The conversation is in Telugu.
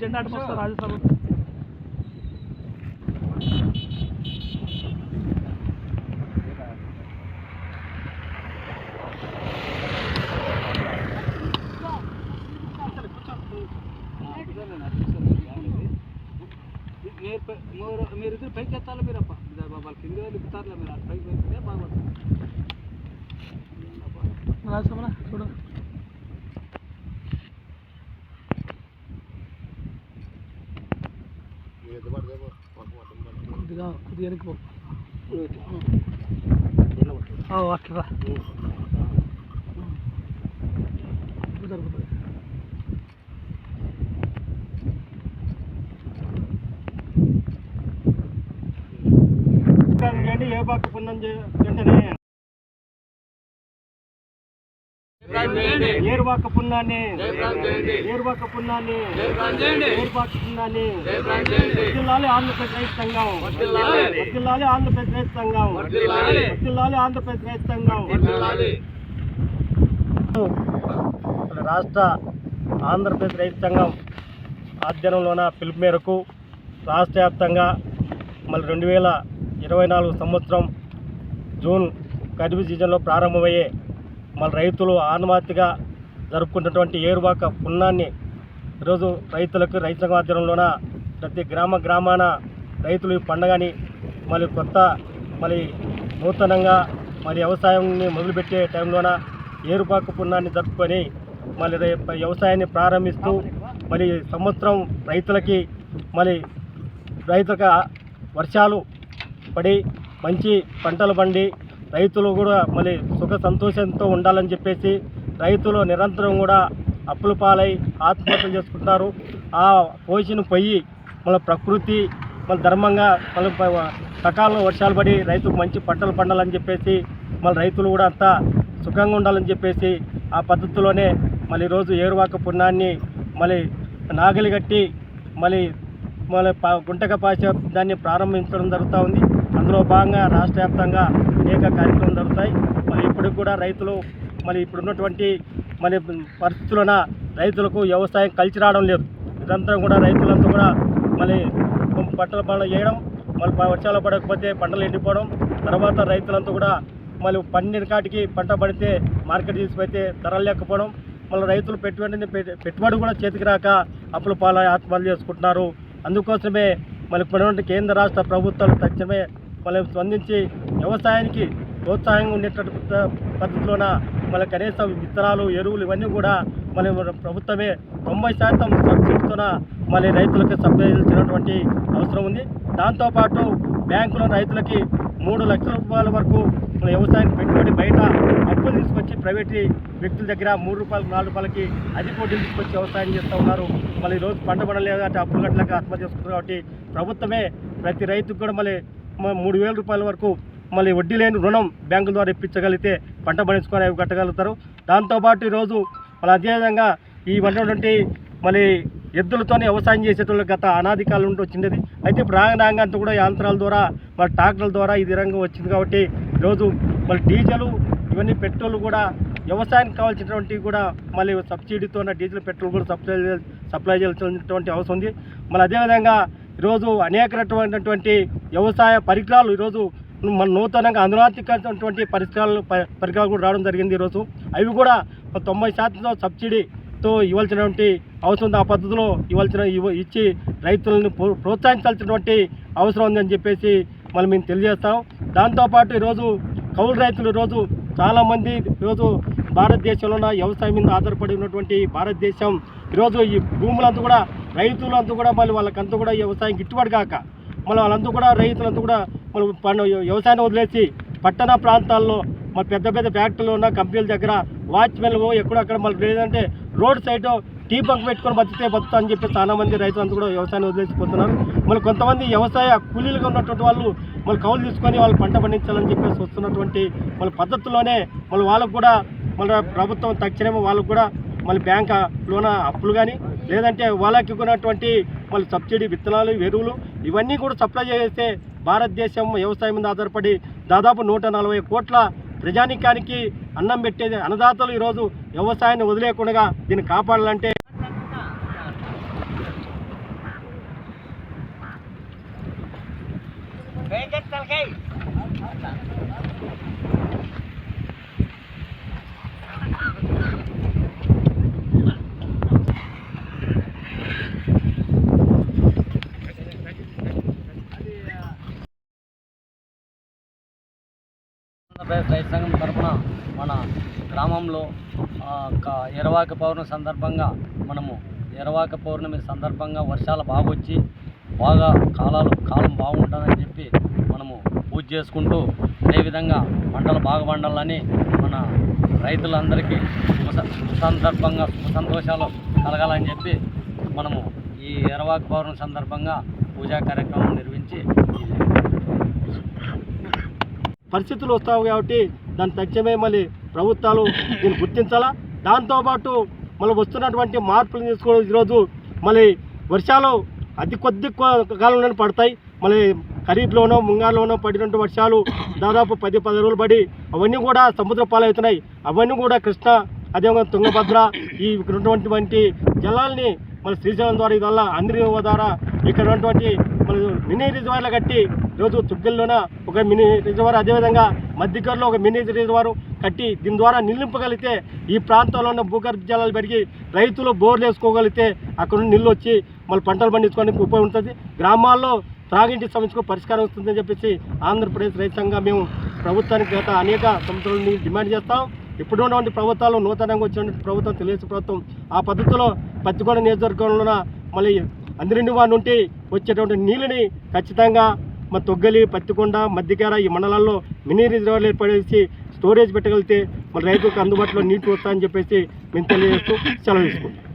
జెండా అటు వస్తారు రాజ్యసభ మీరు ఇద్దరు పైకి ఎత్తాలి మీరు అప్ప వాళ్ళ కింద ఎక్కుతారులే మీరు అటు పైకి వెళ్తే బాగుంటుంది రాజ్యసభ చూడు. కొద్దిగా కొద్దిగా వెనక్కి పో ఓ, అట్లా రా. ఇప్పుడు సరిపోతుంది చేయండి ఏ పక్క పుణ్యం వెంటనే ఏరువాక ఏరువాక ఆంధ్రప్రదేశ్ రైతు సంఘం. వర్ధిల్లాలి ఆంధ్రప్రదేశ్ రైతు సంఘం. ఆంధ్రప్రదేశ్ రైతు సంఘం. రాష్ట్ర ఆంధ్రప్రదేశ్ రైతు సంఘం ఆధ్వర్యంలోన పిలుపు మేరకు రాష్ట్ర వ్యాప్తంగా మళ్ళీ రెండు వేల ఇరవై నాలుగు సంవత్సరం జూన్ ఖరీఫ్ సీజన్లో ప్రారంభమయ్యే మన రైతులు ఆత్మహత్యగా జరుపుకుంటున్నటువంటి ఏరువాక పుణ్యాన్ని ఈరోజు రైతులకు రైతుల సంఘం ఆధ్వర్యంలోన ప్రతి గ్రామ గ్రామాన రైతులు ఈ పండగని మళ్ళీ కొత్త మళ్ళీ నూతనంగా మరి వ్యవసాయాన్ని మొదలుపెట్టే టైంలోన ఏరుపాకు పుణ్యాన్ని జరుపుకొని మళ్ళీ రేపు వ్యవసాయాన్ని ప్రారంభిస్తూ మరి సంవత్సరం రైతులకి మరి రైతులకు వర్షాలు పడి మంచి పంటలు పండి రైతులు కూడా మళ్ళీ సుఖ సంతోషంతో ఉండాలని చెప్పేసి రైతులు నిరంతరం కూడా అప్పుల పాలై ఆత్మహత్యలు చేసుకుంటున్నారు ఆ పోషణ పొయ్యి మన ప్రకృతి మన ధర్మంగా మన సకాలంలో వర్షాలు పడి రైతుకు మంచి పంటలు పండాలని చెప్పేసి మన రైతులు కూడా అంతా సుఖంగా ఉండాలని చెప్పేసి ఆ పద్ధతిలోనే మళ్ళీ రోజు ఏరువాక పుణ్యాన్ని మళ్ళీ నాగలి కట్టి మళ్ళీ మన పా గుంటక పాశ దాన్ని ప్రారంభించడం జరుగుతూ ఉంది. అందులో భాగంగా రాష్ట్ర వ్యాప్తంగా అనేక కార్యక్రమాలు జరుగుతాయి. మరి ఇప్పటికి కూడా రైతులు మరి ఇప్పుడున్నటువంటి మరి పరిస్థితులన రైతులకు వ్యవసాయం కలిసి రావడం లేదు. ఇదంతా కూడా రైతులంతా కూడా మళ్ళీ పంటల పనులు చేయడం మళ్ళీ వర్షాలు పడకపోతే పంటలు ఎండిపోవడం తర్వాత రైతులంతా కూడా మళ్ళీ పండిన కాటికి పంట పడితే మార్కెట్ తీసుకుపోతే ధరలు లేకపోవడం మళ్ళీ రైతులు పెట్టుబడిని పెట్టుబడి కూడా చేతికి రాక అప్పుల పాల ఆత్మహత్యలు చేసుకుంటున్నారు. అందుకోసమే మళ్ళీ ఇప్పుడున్నటువంటి కేంద్ర రాష్ట్ర ప్రభుత్వాలు తక్షణమే మళ్ళీ స్పందించి వ్యవసాయానికి ప్రోత్సాహంగా ఉండేటట్టు పద్ధతిలోన మళ్ళీ కనీసం విత్తనాలు ఎరువులు ఇవన్నీ కూడా మళ్ళీ మన ప్రభుత్వమే తొంభై శాతం సబ్సిడీతోన మళ్ళీ రైతులకు సప్లై చేసినటువంటి అవసరం ఉంది. దాంతోపాటు బ్యాంకులో రైతులకి మూడు లక్షల రూపాయల వరకు వ్యవసాయానికి పెట్టుబడి బయట అప్పులు తీసుకొచ్చి ప్రైవేట్ వ్యక్తుల దగ్గర మూడు రూపాయలు నాలుగు రూపాయలకి అధిక వడ్డీలు తీసుకొచ్చి వ్యవసాయం చేస్తూ ఉన్నారు. మళ్ళీ ఈరోజు పంట పడలేదు కాబట్టి అప్పులు కట్టలేక ఆత్మహత్య చేసుకుంటారు కాబట్టి ప్రభుత్వమే ప్రతి రైతుకు కూడా మళ్ళీ మూడు వేల రూపాయల వరకు మళ్ళీ వడ్డీ లేని రుణం బ్యాంకుల ద్వారా ఇప్పించగలిగితే పంట పండించుకొని అవి కట్టగలుగుతారు. దాంతోపాటు ఈరోజు మళ్ళీ అదేవిధంగా ఈ ఉన్నటువంటి మళ్ళీ ఎద్దులతోనే వ్యవసాయం చేసేటోళ్ళు గత అనాది కాలం నుండి వచ్చిండేది. అయితే ఇప్పుడు రాగా రాగా కూడా యంత్రాల ద్వారా మరి ట్రాక్టర్ల ద్వారా ఇది రంగం వచ్చింది కాబట్టి ఈరోజు మళ్ళీ డీజిల్ ఇవన్నీ పెట్రోల్ కూడా వ్యవసాయానికి కావాల్సినటువంటి కూడా మళ్ళీ సబ్సిడీతో డీజిల్ పెట్రోల్ కూడా సప్లై సప్లై చేయాల్సినటువంటి అవసరం ఉంది. మళ్ళీ అదేవిధంగా ఈరోజు అనేక రకమైనటువంటి వ్యవసాయ పరికరాలు ఈరోజు మన నూతనంగా అనునాతికటువంటి పరికరాలు పరికరాలు కూడా రావడం జరిగింది ఈరోజు. అవి కూడా తొంభై శాతంతో సబ్సిడీతో ఇవ్వాల్సినటువంటి అవసరం ఉంది. ఆ పద్ధతిలో ఇవ్వాల్సిన ఇచ్చి రైతులను ప్రో- ప్రోత్సహించాల్సినటువంటి అవసరం ఉందని చెప్పేసి మనం మేము తెలియజేస్తాం. దాంతోపాటు ఈరోజు కౌలు రైతులు ఈరోజు చాలామంది ఈరోజు భారతదేశంలో ఉన్న వ్యవసాయం మీద ఆధారపడి ఉన్నటువంటి భారతదేశం ఈరోజు ఈ భూములంతా కూడా రైతులంతా కూడా మళ్ళీ వాళ్ళకంతా కూడా వ్యవసాయం గిట్టుబాటు కాక మళ్ళీ వాళ్ళంతా కూడా రైతులంతా కూడా పండు వ్యవసాయాన్ని వదిలేసి పట్టణ ప్రాంతాల్లో మరి పెద్ద పెద్ద ఫ్యాక్టరీలు ఉన్న కంపెనీల దగ్గర వాచ్మెన్ ఎక్కడక్కడ మళ్ళీ లేదంటే రోడ్ సైడ్ టీ బంక్ పెట్టుకొని బతికితే బతుకుతా అని చెప్పి చాలా మంది రైతులంతా కూడా వ్యవసాయాన్ని వదిలేసిపోతున్నారు మళ్ళీ కొంతమంది వ్యవసాయ కూలీలుగా ఉన్నటువంటి వాళ్ళు మళ్ళీ కౌలు తీసుకొని వాళ్ళు పంట పండించాలని చెప్పేసి వస్తున్నటువంటి వాళ్ళ పద్ధతిలోనే మళ్ళీ వాళ్ళకు కూడా మళ్ళీ ప్రభుత్వం తక్షణమే వాళ్ళకు కూడా మళ్ళీ బ్యాంక్ లోన అప్పులు కానీ లేదంటే వాళ్ళకి ఉన్నటువంటి వాళ్ళు సబ్సిడీ విత్తనాలు ఎరువులు ఇవన్నీ కూడా సప్లై చేస్తే భారతదేశం వ్యవసాయం మీద ఆధారపడి దాదాపు నూట నలభై కోట్ల ప్రజానికానికి అన్నం పెట్టేది అన్నదాతలు ఈరోజు వ్యవసాయాన్ని వదిలేకుండా దీన్ని కాపాడాలంటే Hey, get the ఆంధ్రప్రదేశ్ రైతు సంఘం తరఫున మన గ్రామంలో ఒక ఎరవాక పౌర్ణమి సందర్భంగా మనము ఎరవాక పౌర్ణమి సందర్భంగా వర్షాలు బాగా వచ్చి బాగా కాలాలు కాలం బాగుంటుందని చెప్పి మనము పూజ చేసుకుంటూ అదేవిధంగా పంటలు బాగా పండాలని మన రైతులందరికీ సందర్భంగా సంతోషాలు కలగాలని చెప్పి మనము ఈ ఎరవాక పౌర్ణమి సందర్భంగా పూజా కార్యక్రమం నిర్వహించి పరిస్థితులు వస్తావు కాబట్టి దాని తక్షణమే మళ్ళీ ప్రభుత్వాలు దీన్ని గుర్తించాలా? దాంతోపాటు మళ్ళీ వస్తున్నటువంటి మార్పులు తీసుకోవడం ఈరోజు మళ్ళీ వర్షాలు అతి కొద్ది కొ- కాలంలోనే పడతాయి. మళ్ళీ ఖరీఫ్లోనో ముంగారులోనో పడినటువంటి వర్షాలు దాదాపు పది పది రోజులు పడి అవన్నీ కూడా సముద్ర పాలవుతున్నాయి. అవన్నీ కూడా కృష్ణ అదేవిధంగా తుంగభద్ర ఈ ఇక్కడ ఉన్నటువంటి జలాల్ని మన శ్రీశైలం ద్వారా ఇదల్లా అందరి ద్వారా ఇక్కడ ఉన్నటువంటి మన మినీ రిజర్వాయర్లు కట్టి ఈరోజు తుగ్గల్లోన ఒక మినీ రిజర్వాయర్ అదేవిధంగా మధ్యకర్లో ఒక మినీ రిజర్వాయర్ కట్టి దీని ద్వారా నిలింపగలిగితే ఈ ప్రాంతంలో ఉన్న భూగర్భ జలాలు పెరిగి రైతులు బోర్లు వేసుకోగలిగితే అక్కడ నుండి నీళ్ళు వచ్చి మళ్ళీ పంటలు పండించుకోవడానికి ఉపయోగం ఉంటుంది గ్రామాల్లో త్రాగింటి సమస్యకు పరిష్కారం వస్తుందని చెప్పేసి ఆంధ్రప్రదేశ్ రైతు మేము ప్రభుత్వానికి గత అనేక సంవత్సరాల డిమాండ్ చేస్తాం. ఇప్పుడు ఉన్నటువంటి ప్రభుత్వాలు నూతనంగా వచ్చినటువంటి ప్రభుత్వం తెలుగుదేశం ప్రభుత్వం ఆ పద్ధతిలో పత్తికొండ నియోజకవర్గంలో మళ్ళీ అందరిండి వారి నుండి వచ్చేటువంటి నీళ్ళని ఖచ్చితంగా మా తొగ్గలి పత్తికొండ మధ్యకేర ఈ మండలాల్లో మినీ రిజర్వర్లు ఏర్పడేసి స్టోరేజ్ పెట్టగలిగితే మన రైతులకు అందుబాటులో నీటి వస్తాయని చెప్పేసి మేము తెలియజేస్తూ సెలవు తీసుకుంటాం